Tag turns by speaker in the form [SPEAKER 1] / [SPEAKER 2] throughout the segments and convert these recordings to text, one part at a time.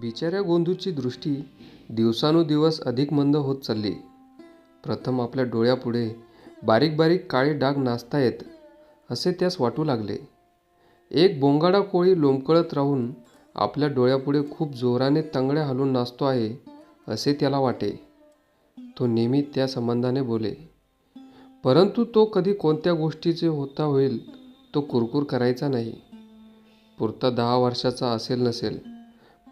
[SPEAKER 1] बिचाऱ्या गोंधूची दृष्टी दिवसानुदिवस अधिक मंद होत चालली. प्रथम आपल्या डोळ्यापुढे बारीक बारीक काळे डाग नाचतायत असे त्यास वाटू लागले. एक बोंगाडा कोळी लोंबकळत राहून आपल्या डोळ्यापुढे खूप जोराने तंगड्या हलून नाचतो आहे असे त्याला वाटे. तो नेहमी त्या संबंधाने बोले. परंतु तो कधी कोणत्या गोष्टीचे होता होईल तो कुरकुर करायचा नाही. पुरता दहा वर्षाचा असेल नसेल,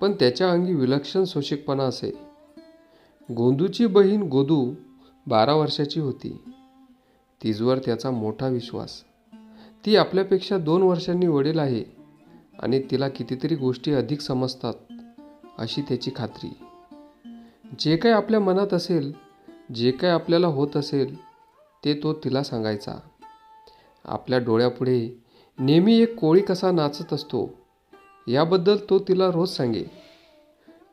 [SPEAKER 1] पण त्याच्या अंगी विलक्षण सोशिकपणा असे. गोंदूची बहीण गोदू बारा वर्षाची होती. तिजवर त्याचा मोठा विश्वास. ती आपल्यापेक्षा दोन वर्षांनी वडील आहे आणि तिला कितीतरी गोष्टी अधिक समजतात अशी त्याची खात्री. जे काय आपल्या मनात असेल, जे काय आपल्याला होत असेल ते तो तिला सांगायचा. आपल्या डोळ्यापुढे नेहमी एक कोळी कसा नाचत असतो याबद्दल तो तिला रोज सांगे.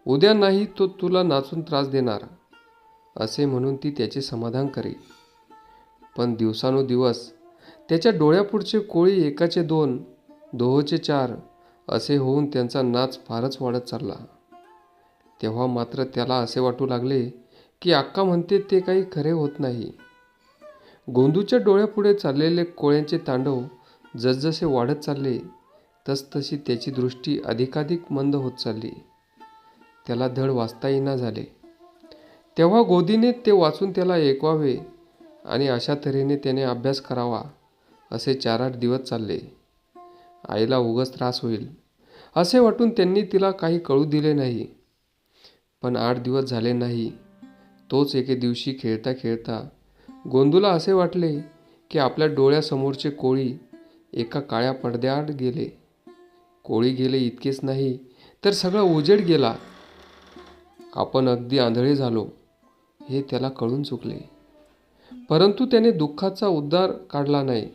[SPEAKER 1] उद्या नाही तो तुला नाचून त्रास देणार असे म्हणून ती त्याचे समाधान करे. पण दिवसानुदिवस त्याच्या डोळ्यापुढचे कोळी एकाचे दोन, दोहोचे चार असे होऊन त्यांचा नाच फारच वाढत चालला. तेव्हा मात्र त्याला असे वाटू लागले की अक्का म्हणते ते काही खरे होत नाही. गोंदूच्या डोळ्यापुढे चाललेले कोळ्यांचे तांडव जसजसे वाढत चालले तसतशी त्याची दृष्टी अधिकाधिक मंद होत चालली. त्याला धड वाचता येईना झाले. तेव्हा गोदीने ते वाचून त्याला ऐकवावे आणि अशा तऱ्हेने त्याने अभ्यास करावा असे चार-आठ दिवस चालले. आईला उगाच त्रास होईल असे वाटून त्यांनी तिला काही कळू दिले नाही. पण आठ दिवस झाले नाही तोच एके दिवशी खेळता खेळता गोंदूला असे वाटले की आपल्या डोळ्यासमोरचे कोळी एका काळ्या पडद्याआड गेले. कोळी गेले इतकेच नाही तर सगळा उजेड गेला. आपण अगदी आंधळे झालो हे त्याला कळून चुकले. परंतु त्याने दुःखाचा उद्धार काढला नाही.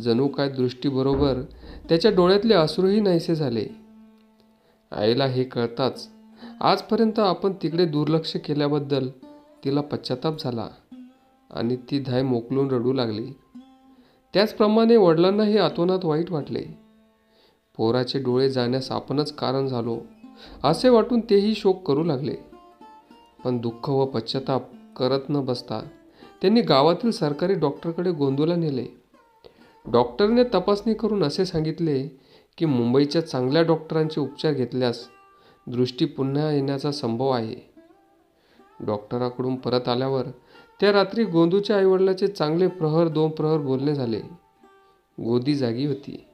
[SPEAKER 1] जणू काय दृष्टीबरोबर त्याच्या डोळ्यातले अश्रूही नाहीसे झाले. आईला हे कळताच आजपर्यंत आपण तिकडे दुर्लक्ष केल्याबद्दल तिला पश्चाताप झाला आणि ती धाय मोकलून रडू लागली. त्याचप्रमाणे वडिलांनाही अतोनात वाईट वाटले. पोराचे डोळे जाण्यास आपणच कारण झालो असे वाटून तेही शोक करू लागले. पण दुःख व पश्चाताप करत न बसता त्यांनी गावातील सरकारी डॉक्टरकडे गोंदूला नेले. डॉक्टरने तपासणी करून असे सांगितले की मुंबईच्या चांगल्या डॉक्टरांचे उपचार घेतल्यास दृष्टी पुन्हा येण्याचा संभव आहे. डॉक्टराकडून परत आल्यावर त्या रात्री गोंदूच्या आईवडिलाचे चांगले प्रहर दोन प्रहर बोलणे झाले. गोदी जागी होती.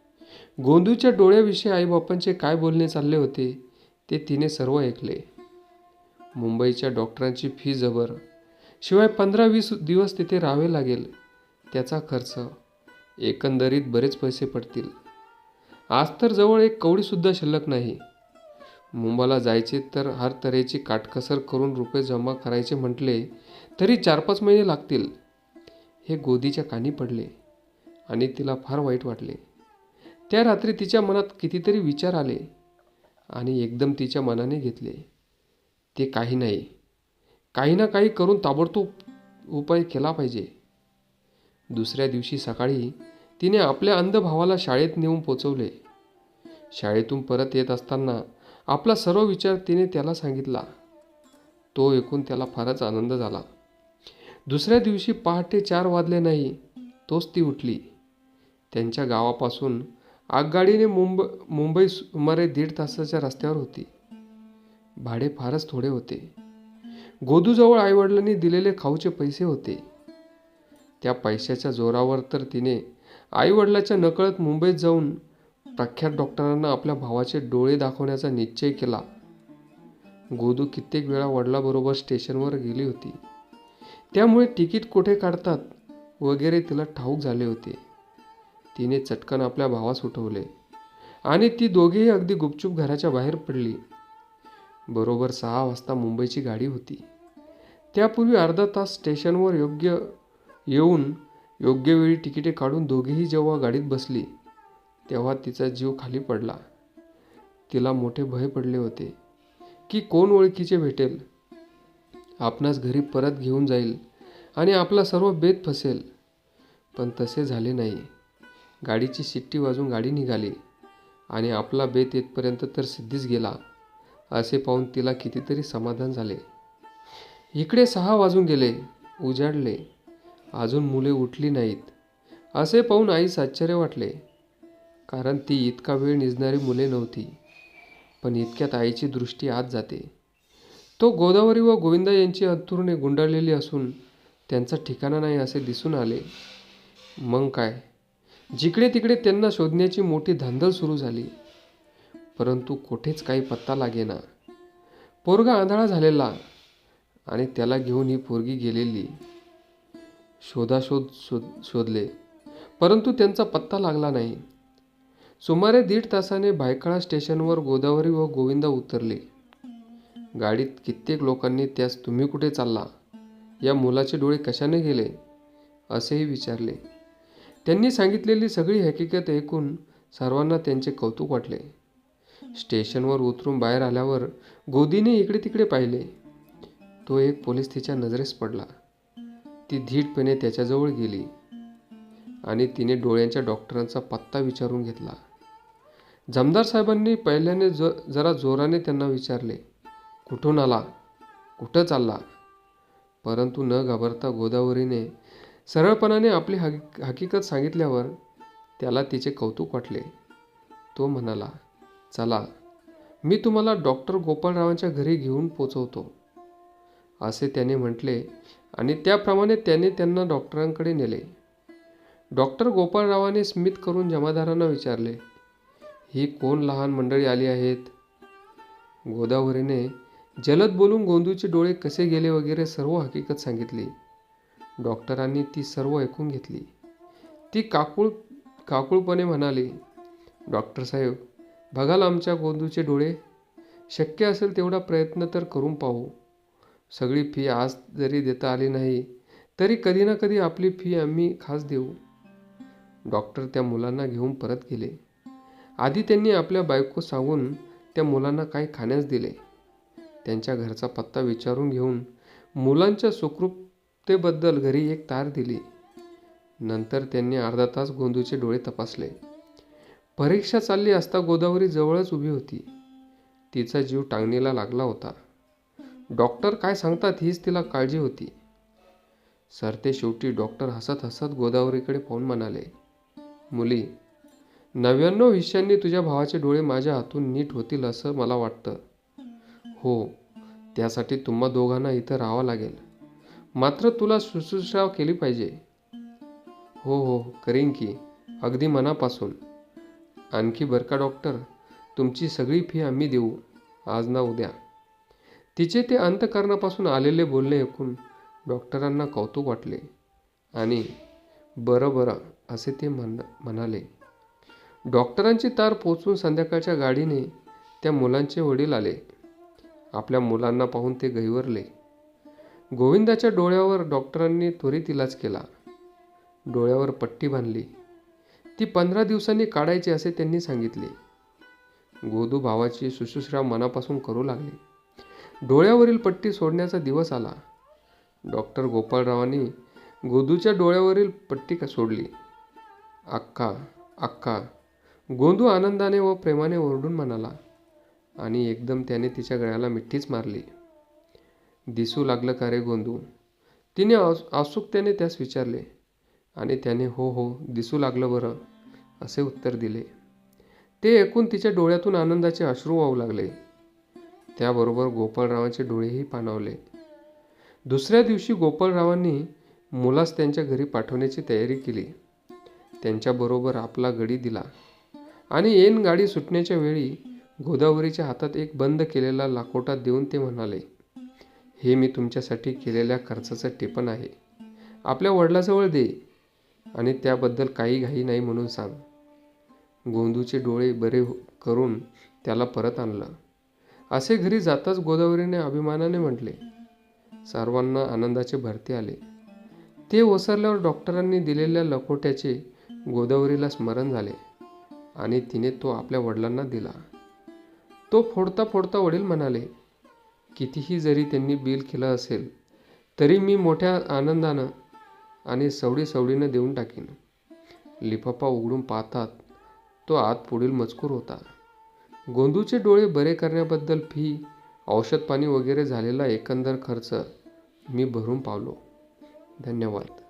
[SPEAKER 1] गोंदूच्या डोळ्याविषयी आईबापांचे काय बोलणे चालले होते ते तिने सर्व ऐकले. मुंबईच्या डॉक्टरांची फी जबर. शिवाय पंधरा-वीस दिवस तिथे राहावे लागेल त्याचा खर्च. एकंदरीत बरेच पैसे पडतील. आज तर जवळ एक कवडीसुद्धा शिल्लक नाही. मुंबईला जायचे तर हर तऱ्हेची काटकसर करून रुपये जमा करायचे म्हटले तरी चार-पाच महिने लागतील. हे गोदीच्या कानी पडले आणि तिला फार वाईट वाटले. त्या रात्री तिच्या मनात कितीतरी विचार आले आणि एकदम तिच्या मनाने घेतले. ते काही नाही, काही ना काही करून ताबडतोब उपाय केला पाहिजे. दुसऱ्या दिवशी सकाळी तिने आपल्या अंध भावाला शाळेत नेऊन पोचवले. शाळेतून परत येत असताना आपला सर्व विचार तिने त्याला सांगितला. तो ऐकून त्याला फारच आनंद झाला. दुसऱ्या दिवशी पहाटे चार वाजले नाही तोच ती उठली. त्यांच्या गावापासून आगगाडीने मुंब मुंबई सुमारे दीड तासाच्या रस्त्यावर होती. भाडे फारच थोडे होते. गोदूजवळ आईवडिलांनी दिलेले खाऊचे पैसे होते. त्या पैशाच्या जोरावर तर तिने आईवडिलाच्या नकळत मुंबईत जाऊन प्रख्यात डॉक्टरांना आपल्या भावाचे डोळे दाखवण्याचा निश्चय केला. गोदू कित्येक वेळा वडिलाबरोबर स्टेशनवर गेली होती. त्यामुळे तिकीट कुठे काढतात वगैरे तिला ठाऊक झाले होते. तिने चटकन आपल्या भावास उठवले आणि ती दोघेही अगदी गुपचूप घराच्या बाहेर पडली. बरोबर सहा वाजता मुंबईची गाडी होती. त्यापूर्वी अर्धा तास स्टेशनवर योग्य येऊन योग्य वेळी तिकिटे काढून दोघेही जेव्हा गाडीत बसली तेव्हा तिचा जीव खाली पडला. तिला मोठे भय पडले होते की कोण ओळखीचे भेटेल, आपणास घरी परत घेऊन जाईल आणि आपला सर्व बेत फसेल. पण तसे झाले नाही. गाडीची शिट्टी वाजून गाडी निघाली आणि आपला बेत येतपर्यंत तर सिद्धीच गेला. असे पाहून तिला कितीतरी समाधान झाले. इकडे सहा वाजून गेले उजाडले. अजून मुले उठली नाहीत असे पाहून आईस आश्चर्य वाटले कारण ती इतका वेळ निजणारी मुले नव्हती पण इतक्यात आईची दृष्टी आत जाते. तो गोदावरी व गोविंदा यांची अंथरुणे गुंडाळलेली असून त्यांचा ठिकाणा नाही असे दिसून आले. मग काय? जिकडे तिकडे त्यांना शोधण्याची मोठी धांदल सुरू झाली. परंतु कुठेच काही पत्ता लागेना. पोरगा आंधळा झालेला आणि त्याला घेऊन ही पोरगी गेलेली. शोधाशोध शोध शोधले. परंतु त्यांचा पत्ता लागला नाही. सुमारे दीड तासाने भायखळा स्टेशनवर गोदावरी व गोविंदा उतरले. गाडीत कित्येक लोकांनी त्यास तुम्ही कुठे चालला? या मुलाचे डोळे कशाने गेले? असेही विचारले. त्यांनी सांगितलेली सगळी हकीकत ऐकून सर्वांना त्यांचे कौतुक वाटले. स्टेशनवर उतरून बाहेर आल्यावर गोदीने इकडे तिकडे पाहिले. तो एक पोलीस तिच्या नजरेस पडला. ती धीटपणे त्याच्याजवळ गेली आणि तिने डोळ्यांच्या डॉक्टरांचा पत्ता विचारून घेतला. जमदार साहेबांनी पहिल्याने ज जरा जोराने त्यांना विचारले कुठून आला? कुठं चालला? परंतु न घाबरता गोदावरीने सरळपणाने आपली हकी हकीकत सांगितल्यावर त्याला तिचे कौतुक वाटले. तो म्हणाला चला मी तुम्हाला डॉक्टर गोपाळरावांच्या घरी घेऊन पोचवतो. असे त्याने म्हटले आणि त्याप्रमाणे त्याने त्यांना डॉक्टरांकडे नेले. डॉक्टर गोपाळरावाने स्मित करून जमादारांना विचारले ही कोण लहान मंडळी आली आहेत? गोदावरीने जलद बोलून गोंदूचे डोळे कसे गेले वगैरे सर्व हकीकत सांगितली. डॉक्टरांनी ती सर्व ऐकून घेतली. ती काकूळ काकुळपणे म्हणाली डॉक्टर साहेब बघाल आमच्या गोंदूचे डोळे. शक्य असेल तेवढा प्रयत्न तर करून पाहू. सगळी फी आज जरी देता आली नाही तरी कधी ना कधी आपली फी आम्ही खास देऊ. डॉक्टर त्या मुलांना घेऊन परत गेले. आधी त्यांनी आपल्या बायको सांगून त्या मुलांना काही खाण्यास दिले. त्यांच्या घरचा पत्ता विचारून घेऊन मुलांच्या सुखरूप सुखरूपतेबद्दल घरी एक तार दिली. नंतर त्यांनी अर्धा तास गोंदूचे डोळे तपासले. परीक्षा चालली असता गोदावरी जवळच उभी होती. तिचा जीव टांगणीला लागला होता. डॉक्टर काय सांगतात हीच तिला काळजी होती. सरते शेवटी डॉक्टर हसत हसत गोदावरीकडे पाहून म्हणाले मुली नव्याण्णव विषयांनी तुझ्या भावाचे डोळे माझ्या हातून नीट होतील असं मला वाटतं. हो त्यासाठी तुम्हा दोघांना इथं राहावं लागेल. मात्र तुला शुश्रूषा केली पाहिजे. हो हो करीन की अगदी मनापासून. आणखी बरं का डॉक्टर? तुमची सगळी फी आम्ही देऊ. आज ना उद्या. तिचे ते अंतकरणापासून आलेले बोलणे ऐकून डॉक्टरांना कौतुक वाटले. आणि बरं बरं असे ते म्हण म्हणाले. डॉक्टरांची तार पोचून संध्याकाळच्या गाडीने त्या मुलांचे वडील आले. आपल्या मुलांना पाहून ते गहिवरले गोविंदाच्या डोळ्यावर डॉक्टरांनी त्वरित इलाज केला. डोळ्यावर पट्टी बांधली. ती पंधरा दिवसांनी काढायची असे त्यांनी सांगितले. गोदू भावाची शुश्रूषा मनापासून करू लागले. डोळ्यावरील पट्टी सोडण्याचा दिवस आला. डॉक्टर गोपाळरावांनी गोदूच्या डोळ्यावरील पट्टी का सोडली? अक्का अक्का. गोंदू आनंदाने व प्रेमाने ओरडून म्हणाला आणि एकदम त्याने तिच्या गळ्याला मिठ्ठीच मारली. दिसू लागलं का रे गोंदू तिने आस उत्सुकतेने त्यास विचारले. आणि त्याने हो हो दिसू लागलं बरं असे उत्तर दिले. ते ऐकून तिच्या डोळ्यातून आनंदाचे अश्रू वाहू लागले. त्याबरोबर गोपाळरावांचे डोळेही पाणावले. दुसऱ्या दिवशी गोपाळरावांनी मुलास त्यांच्या घरी पाठवण्याची तयारी केली. त्यांच्याबरोबर आपला गडी दिला. आणि ऐन गाडी सुटण्याच्या वेळी गोदावरीच्या हातात एक बंद केलेला लाकोटा देऊन ते म्हणाले हे मी तुमच्यासाठी केलेल्या खर्चाचं टिपण आहे. आपल्या वडिलाजवळ दे आणि त्याबद्दल काही घाई नाही म्हणून सांग. गोंदूचे डोळे बरे हो- करून त्याला परत आणलं. असे घरी जाताच गोदावरीने अभिमानाने म्हटले. सर्वांना आनंदाचे भरते आले. ते ओसरल्यावर डॉक्टरांनी दिलेल्या लखोट्याचे गोदावरीला स्मरण झाले आणि तिने तो आपल्या वडिलांना दिला. तो फोडता फोडता वडील म्हणाले कितीही जरी त्यांनी बिल केलं असेल तरी मी मोठ्या आनंदानं आणि सवडी सवडीनं देऊन टाकीन. लिफाफा उघडून पाहतात तो आत पुढील मजकूर होता. गोंदूचे डोळे बरे करण्याबद्दल फी औषध पाणी वगैरे झालेला एकंदर खर्च मी भरून पावलो. धन्यवाद.